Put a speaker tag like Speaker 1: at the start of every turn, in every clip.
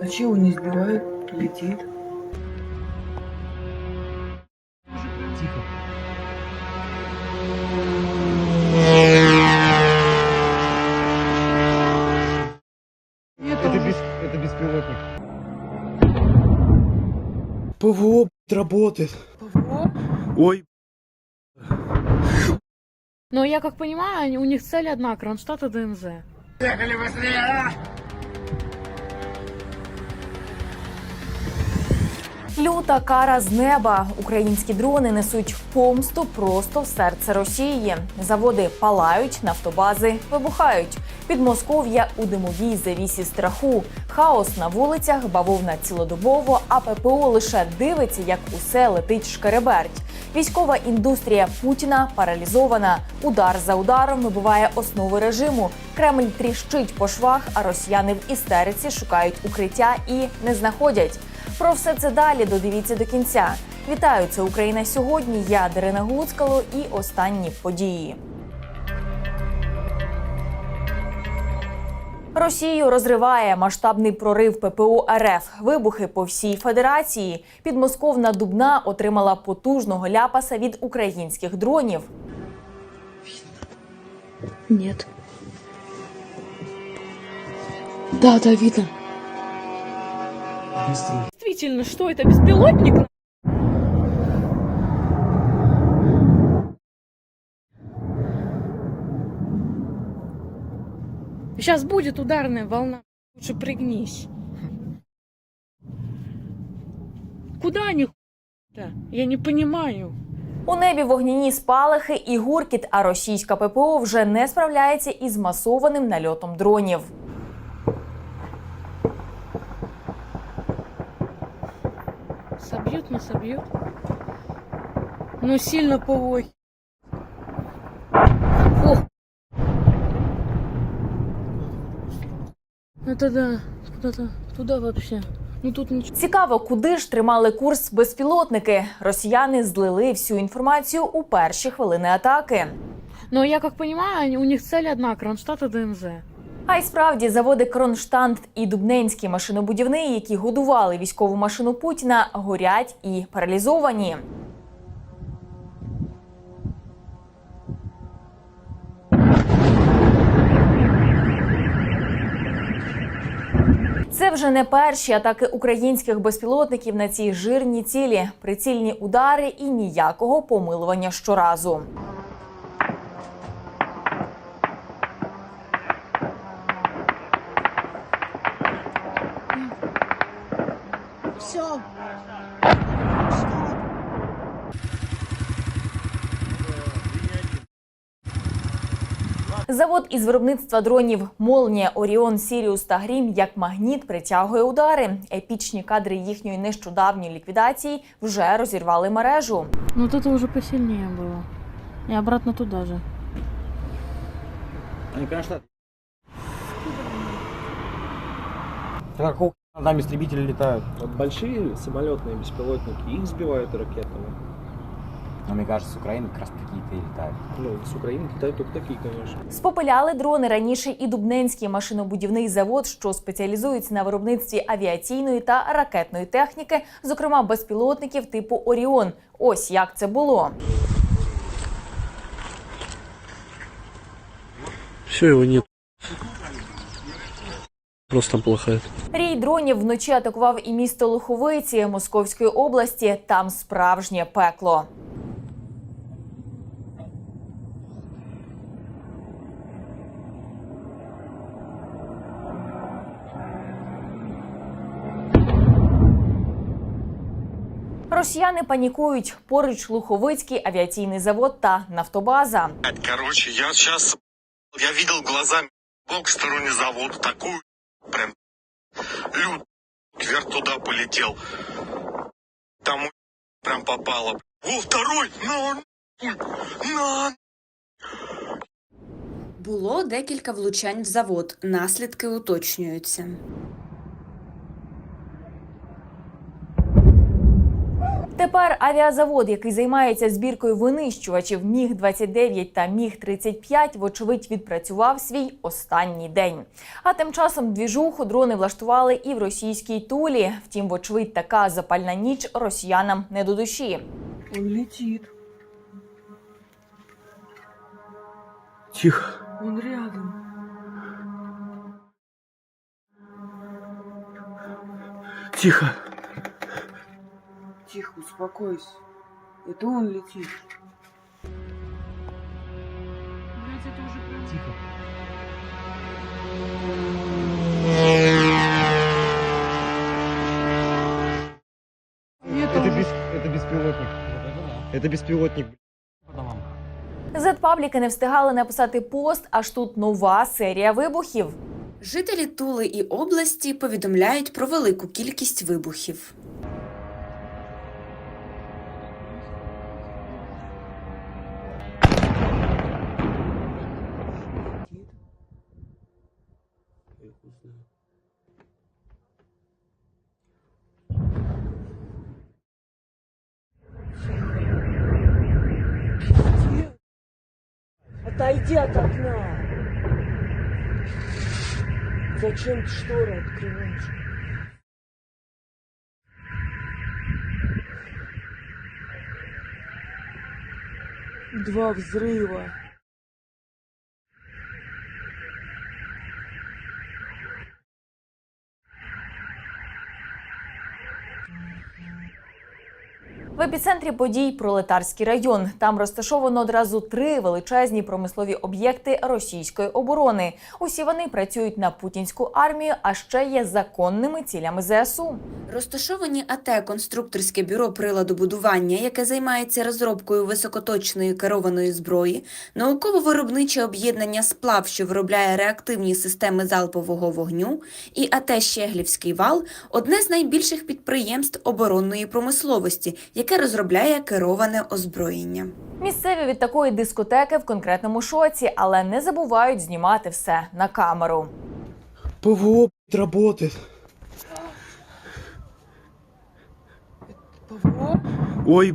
Speaker 1: А чего не сбивает? Летит.
Speaker 2: Тихо. Это, без, это беспилотник.
Speaker 3: ПВО работает. Ой,
Speaker 4: Но я как понимаю, они- у них цель одна, Кронштадт и ДНЗ.
Speaker 5: Люта кара з неба. Українські дрони несуть помсту просто в серце Росії. Заводи палають, нафтобази вибухають. Підмосков'я у димовій завісі страху. Хаос на вулицях, бавовна цілодобово, а ППО лише дивиться, як усе летить шкереберть. Військова індустрія Путіна паралізована. Удар за ударом вибиває основи режиму. Кремль тріщить по швах, а росіяни в істериці шукають укриття і не знаходять. Про все це далі додивіться до кінця. Вітаю, це Україна сьогодні. Я Дарина Гуцкало і останні події. Росію розриває масштабний прорив ППО РФ. Вибухи по всій федерації. Підмосковна Дубна отримала потужного ляпаса від українських дронів.
Speaker 4: Нет.
Speaker 1: Да, да, видно.
Speaker 4: Действительно, что это, беспилотник? Сейчас будет ударная волна. Лучше пригнись. Куда они Я не понимаю.
Speaker 5: У небі вогняні спалахи і гуркіт, а російська ППО вже не справляється із масованим нальотом дронів.
Speaker 4: Собьют, не собьют. Ну, сильно повой. Ох. Это да, куда-то туда вообще. Ну тут ничего.
Speaker 5: Цікаво, куди ж тримали курс безпілотники. Росіяни злили всю інформацію у перші хвилини атаки.
Speaker 4: Но я как понимаю, у них цель одна, Кронштадт и ДНЗ.
Speaker 5: А й справді заводи Кронштадт і Дубненський машинобудівний, які годували військову машину Путіна, горять і паралізовані. Це вже не перші атаки українських безпілотників на ці жирні цілі, прицільні удари і ніякого помилування щоразу. Завод із виробництва дронів Молнія, Оріон, Сіріус та Грім як магніт притягує удари. Епічні кадри їхньої нещодавньої ліквідації вже розірвали мережу.
Speaker 4: Ну вот это уже посильнее было. И обратно туда же.
Speaker 2: Они, конечно... Какого над нами истребители летают?
Speaker 6: Вот большие самолетные беспилотники, их сбивают ракетами.
Speaker 2: Но мне кажется, с Украины как раз такие-то и летают.
Speaker 6: Ну, с Украины летают только такие, конечно.
Speaker 5: Спопиляли дрони раніше і Дубненський машинобудівний завод, що спеціалізується на виробництві авіаційної та ракетної техніки, зокрема безпілотників типу Оріон. Ось як це було.
Speaker 7: Все, его нет. Просто там полыхает.
Speaker 5: Рій дронів вночі атакував і місто Луховиці Московської області. Там справжнє пекло. Росіяни панікують поруч Луховицький авіаційний завод та нафтобаза.
Speaker 8: Короче, я сейчас я видел глазами сторонний завод такую прям люд вверх туда полетел. Там прям попало. О, второй! На! На!
Speaker 9: Було декілька влучань в завод. Наслідки уточнюються.
Speaker 5: Тепер авіазавод, який займається збіркою винищувачів Міг 29 та Міг 35 вочевидь відпрацював свій останній день. А тим часом двіжуху дрони влаштували і в російській тулі. Втім, вочевидь, така запальна ніч росіянам не до душі.
Speaker 1: Он летит.
Speaker 3: Тихо.
Speaker 1: Он рядом.
Speaker 3: Тихо
Speaker 1: Тихо, успокойся. Это он летит.
Speaker 2: Тихо.
Speaker 3: Это, бес... это беспилотник. Это беспилотник.
Speaker 2: По домам.
Speaker 5: Зетпабліки не встигали написати пост, аж тут нова серія вибухів.
Speaker 9: Жителі Тули і області повідомляють про велику кількість вибухів.
Speaker 1: Отойди от окна. Зачем ты шторы открываешь? Два взрыва.
Speaker 5: В епіцентрі подій пролетарський район. Там розташовано одразу три величезні промислові об'єкти російської оборони. Усі вони працюють на путінську армію, а ще є законними цілями ЗСУ.
Speaker 9: Розташовані АТ конструкторське бюро приладобудування, яке займається розробкою високоточної керованої зброї, науково-виробниче об'єднання сплав, що виробляє реактивні системи залпового вогню, і АТ Щеглівський вал одне з найбільших підприємств оборонної промисловості, яке розробляє кероване озброєння.
Speaker 5: Місцеві від такої дискотеки в конкретному шоці, але не забувають знімати все на камеру.
Speaker 3: ПВО работает.
Speaker 1: Павло?
Speaker 3: Ой.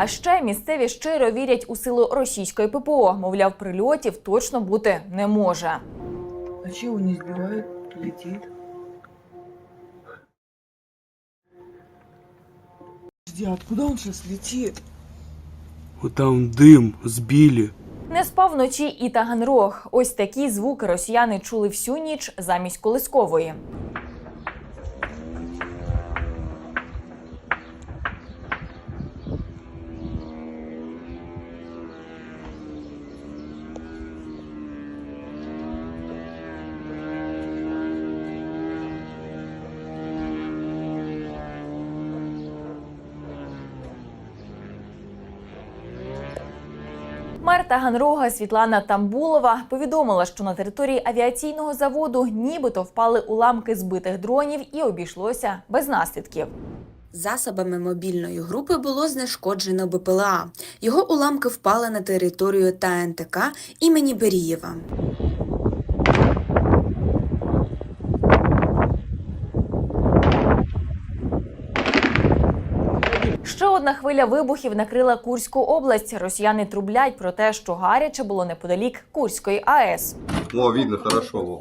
Speaker 5: А ще місцеві щиро вірять у силу російської ППО. Мовляв, прильотів точно бути не може.
Speaker 1: А чего не сбивает? Летит. Подожди, откуда он сейчас летит?
Speaker 3: Вот там дым сбили.
Speaker 5: Не спав вночі і Таганрог. Ось такі звуки росіяни чули всю ніч замість колискової. Мер Таганрога Світлана Тамбулова повідомила, що на території авіаційного заводу нібито впали уламки збитих дронів і обійшлося без наслідків.
Speaker 9: Засобами мобільної групи було знешкоджено БПЛА. Його уламки впали на територію ТНТК імені Берієва.
Speaker 5: Ще одна хвиля вибухів накрила Курську область. Росіяни трублять про те, що гаряче було неподалік Курської АЕС.
Speaker 10: О, видно хорошо.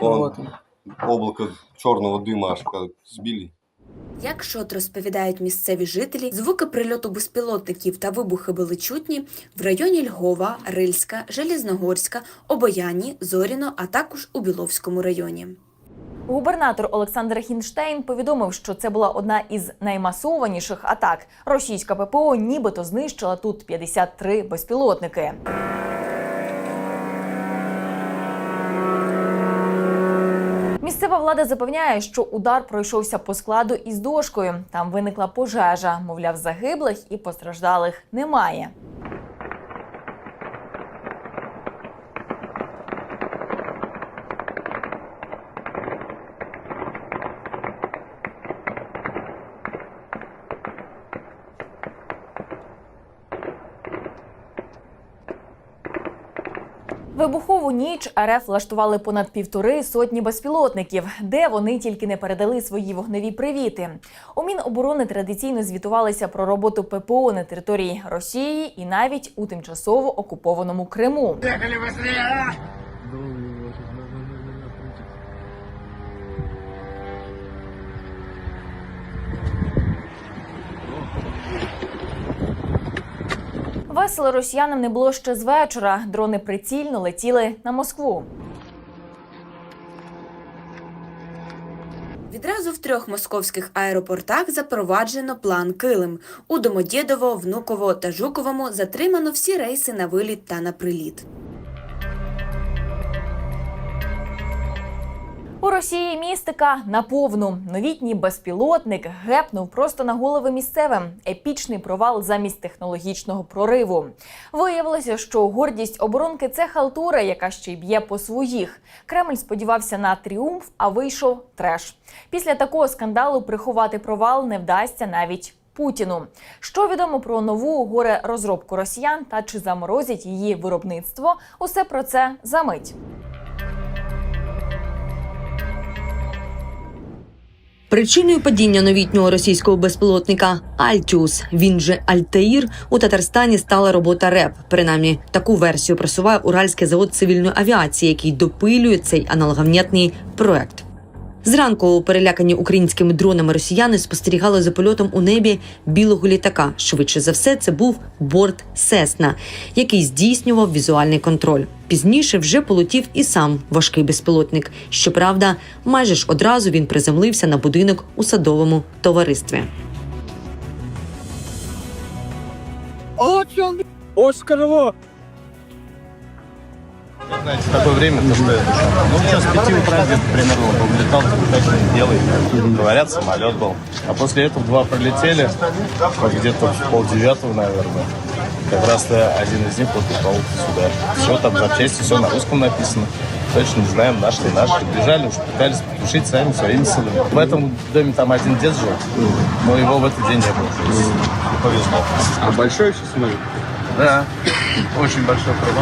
Speaker 10: Вон, облако черного дыма аж как сбили.
Speaker 9: Як шот розповідають місцеві жителі, звуки прильоту безпілотників та вибухи були чутні в районі Львова, Рильська, Желізногорська, Обояні, Зоріно, а також у Біловському районі.
Speaker 5: Губернатор Олександр Хінштейн повідомив, що це була одна із наймасованіших атак. Російська ППО нібито знищила тут 53 безпілотники. Місцева влада запевняє, що удар пройшовся по складу із дошкою. Там виникла пожежа. Мовляв, загиблих і постраждалих немає. Вибухову ніч РФ влаштували понад півтори сотні безпілотників, де вони тільки не передали свої вогневі привіти. У Міноборони традиційно звітувалися про роботу ППО на території Росії і навіть у тимчасово окупованому Криму. Весело росіянам не було ще з вечора. Дрони прицільно летіли на Москву.
Speaker 9: Відразу в трьох московських аеропортах запроваджено план Килим. У Домодєдово, Внуково та Жуковому затримано всі рейси на виліт та на приліт.
Speaker 5: У Росії містика наповну. Новітній безпілотник гепнув просто на голови місцевим. Епічний провал замість технологічного прориву. Виявилося, що гордість оборонки це халтура, яка ще й б'є по своїх. Кремль сподівався на тріумф, а вийшов треш. Після такого скандалу приховати провал не вдасться навіть. Путіну, що відомо про нову горе розробку росіян та чи заморозять її виробництво? Усе про це за мить.
Speaker 11: Причиною падіння новітнього російського безпілотника Альтіус, він же Альтаїр, у Татарстані стала робота РЕП. Принаймні, таку версію просуває Уральський завод цивільної авіації, який допилює цей аналоговнятний проект. Зранку перелякані українськими дронами росіяни спостерігали за польотом у небі білого літака. Швидше за все, це був борт Сесна, який здійснював візуальний контроль. Пізніше вже полетів і сам важкий безпілотник. Щоправда, майже ж одразу він приземлився на будинок у садовому товаристві.
Speaker 2: Оскарово!
Speaker 8: Знаете, такое время, то что ну, сейчас с 5 утра где-то примерно он улетал, как белый. Говорят, самолет был. А после этого два пролетели, где-то в полдевятого, наверное. Как раз один из них вот упал сюда. Все, там запчасти, все на русском написано. Точно не знаем, наши ли наши. Бежали, уж пытались потушить сами своими силами. В этом доме там один дед жил, но его в этот день не было. Повезло.
Speaker 3: А большой сейчас смотри?
Speaker 8: Да, очень большой круг.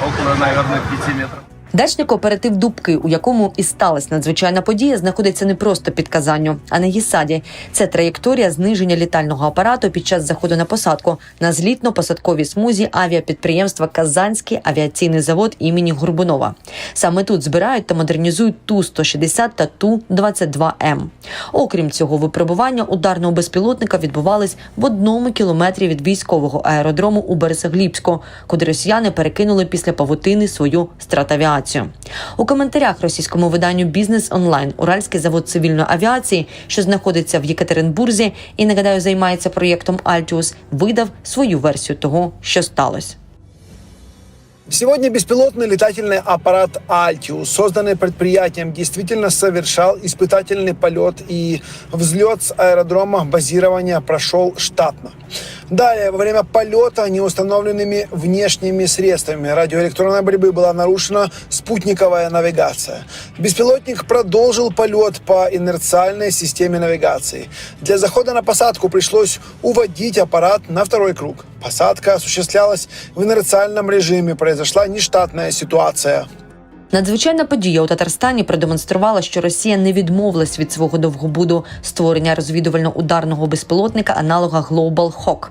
Speaker 8: Около, наверное, 5 метров.
Speaker 11: Дачний кооператив Дубки, у якому і сталася надзвичайна подія, знаходиться не просто під Казанню, а на Єсаді. Це траєкторія зниження літального апарату під час заходу на посадку на злітно-посадковій смузі авіапідприємства Казанський авіаційний завод імені Горбунова. Саме тут збирають та модернізують ту 160 та ту 22 м Окрім цього, випробування ударного безпілотника відбувались в одному кілометрі від військового аеродрому у Березоглібську, куди росіяни перекинули після павутини свою стратавіацію. У коментарях російському виданню Бізнес онлайн Уральський завод цивільної авіації, що знаходиться в Єкатеринбурзі, і нагадаю, займається проєктом Альтіус, видав свою версію того, що сталося.
Speaker 12: Сегодня беспилотный летательный аппарат «Альтиус», созданный предприятием, действительно совершал испытательный полет и взлет с аэродрома базирования прошел штатно. Далее, во время полета неустановленными внешними средствами радиоэлектронной борьбы была нарушена спутниковая навигация. Беспилотник продолжил полет по инерциальной системе навигации. Для захода на посадку пришлось уводить аппарат на второй круг. Посадка осуществлялась в инерциальном режиме. Произошла нештатная ситуация.
Speaker 11: Надзвичайна подія у Татарстані продемонструвала, що Росія не відмовилась від свого довгобуду створення розвідувально-ударного безпілотника аналога Global Hawk.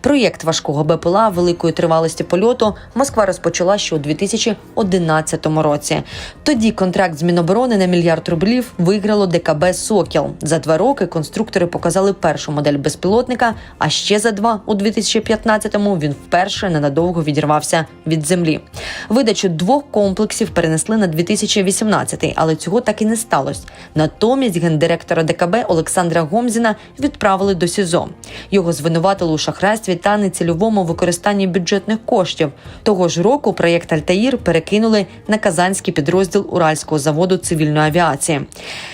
Speaker 11: Проєкт важкого БПЛА великої тривалості польоту Москва розпочала ще у 2011 році. Тоді контракт з Міноборони на мільярд рублів виграло ДКБ Сокіл. За два роки конструктори показали першу модель безпілотника. А ще за два у 2015-му він вперше ненадовго відірвався від землі. Видачу двох комплексів перенесли на 2018, але цього так і не сталося. Натомість гендиректора ДКБ Олександра Гомзіна відправили до СІЗО. Його звинуватили у шахрайстві та нецільовому використанні бюджетних коштів. Того ж року проєкт Альтаїр перекинули на казанський підрозділ Уральського заводу цивільної авіації.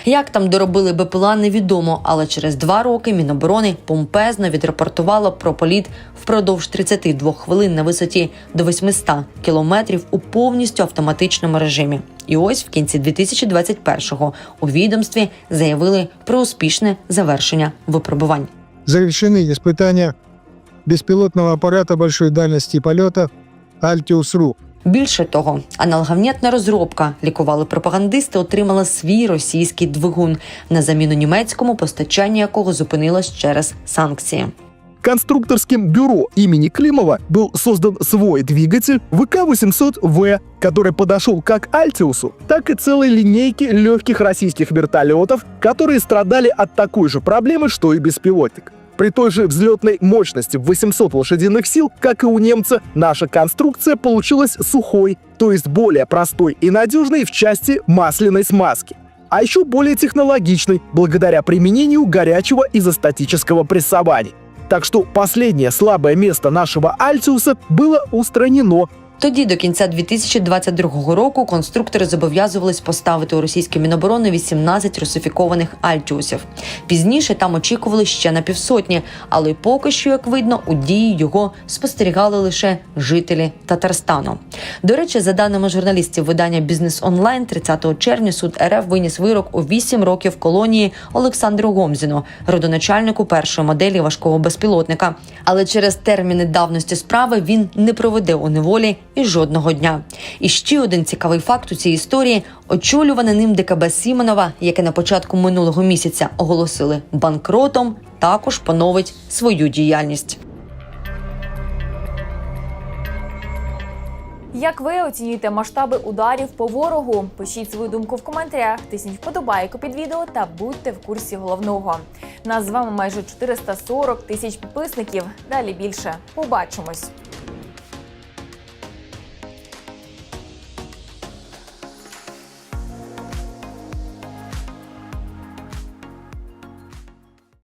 Speaker 11: Як там доробили БПЛА, невідомо, але через два роки Міноборони помпезно відрапортувало про політ впродовж 32 хвилин на висоті до 800 кілометрів у повністю автоматичному режимі. І ось в кінці 2021-го у відомстві заявили про успішне завершення випробувань.
Speaker 13: Завершены испытания беспилотного аппарата большой дальности полета «Альтиус-РУ».
Speaker 11: Більше того, аналогавнітна розробка лікували пропагандисти, отримала свій російський двигун на заміну німецькому, постачання якого зупинилось через санкції.
Speaker 12: Конструкторским бюро имени Климова был создан свой двигатель ВК-800В, который подошел как Альтиусу, так и целой линейке легких российских вертолетов, которые страдали от такой же проблемы, что и беспилотник. При той же взлетной мощности в 800 лошадиных сил, как и у немца, наша конструкция получилась сухой, то есть более простой и надежной в части масляной смазки. А еще более технологичной, благодаря применению горячего изостатического прессования. Так что последнее слабое место нашего Альциуса было устранено.
Speaker 11: Тоді до кінця 2022 року конструктори зобов'язувались поставити у російське міноборони 18 русифікованих альтіусів. Пізніше там очікували ще на півсотні, але поки що, як видно, у дії його спостерігали лише жителі Татарстану. До речі, за даними журналістів видання Бізнес Онлайн, 30 червня суд РФ виніс вирок у 8 років колонії Олександру Гомзіну, родоначальнику першої моделі важкого безпілотника. Але через терміни давності справи він не проведе у неволі і жодного дня. І ще один цікавий факт у цій історії: очолюване ним ДКБ Сімонова, яке на початку минулого місяця оголосили банкротом, також поновить свою діяльність.
Speaker 5: Як ви оцінюєте масштаби ударів по ворогу? Пишіть свою думку в коментарях, тисніть вподобайку під відео та будьте в курсі головного. Нас з вами майже 440 тисяч підписників. Далі більше. Побачимось.